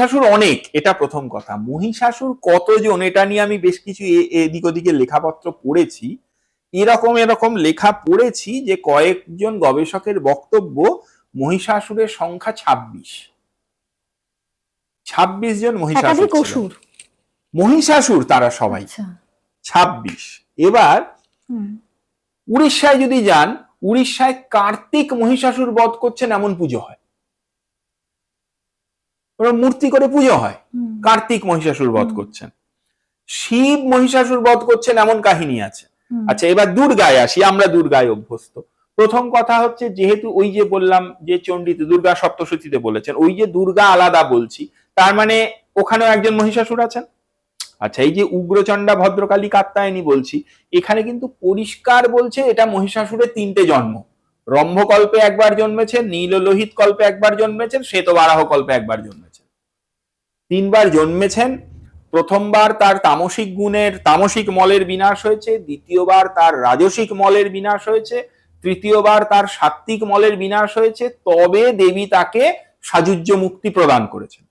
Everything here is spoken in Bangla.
মহিষাসুর অনেক এটা প্রথম কথা। মহিষাসুর কতজন এটা নিয়ে আমি বেশ কিছু এদিক ওদিকে লেখাপত্র পড়েছি। এরকম এরকম লেখা পড়েছি যে কয়েকজন গবেষকের বক্তব্য মহিষাসুরের সংখ্যা ছাব্বিশ। ছাব্বিশ জন মহিষাসুর মহিষাসুর তারা সবাই। আচ্ছা ছাব্বিশ। এবার উড়িষ্যায় যদি যান উড়িষ্যায় কার্তিক মহিষাসুর বধ করছেন এমন পুজো হয়। ওরা মূর্তি করে পুজো হয়। কার্তিক মহিষাসুর বধ করছেন। শিব মহিষাসুর বধ করছেন এমন কাহিনী আছে। আচ্ছা এবার দুর্গায় আসি আমরা দুর্গায় অভ্যস্ত। প্রথম কথা হচ্ছে যেহেতু ওই যে বললাম যে চণ্ডীতে দুর্গা সপ্তশতীতে বলেছেন ওই যে দুর্গা আলাদা বলছি তার মানে ওখানেও একজন মহিষাসুর আছেন? আচ্ছা এই যে উগ্রচণ্ডা ভদ্রকালী কাত্তায়নী বলছি এখানে কিন্তু পরিষ্কার বলছে এটা মহিষাসুরের তিনটে জন্ম। রম্ভকল্পে একবার জন্মেছেন নীল লোহিত কল্পে একবার জন্মেছেন শ্বেতবারাহ কল্পে একবার জন্মেছেন। তিনবার জন্মেছেন। প্রথমবার তার তামসিক গুণের, তামসিক মলের বিনাশ হয়েছে, দ্বিতীয়বার তার রাজসিক মলের বিনাশ হয়েছে, তৃতীয়বার তার সাত্ত্বিক মলের বিনাশ হয়েছে, তবে দেবী তাকে সাযুজ্য মুক্তি প্রদান করেছেন।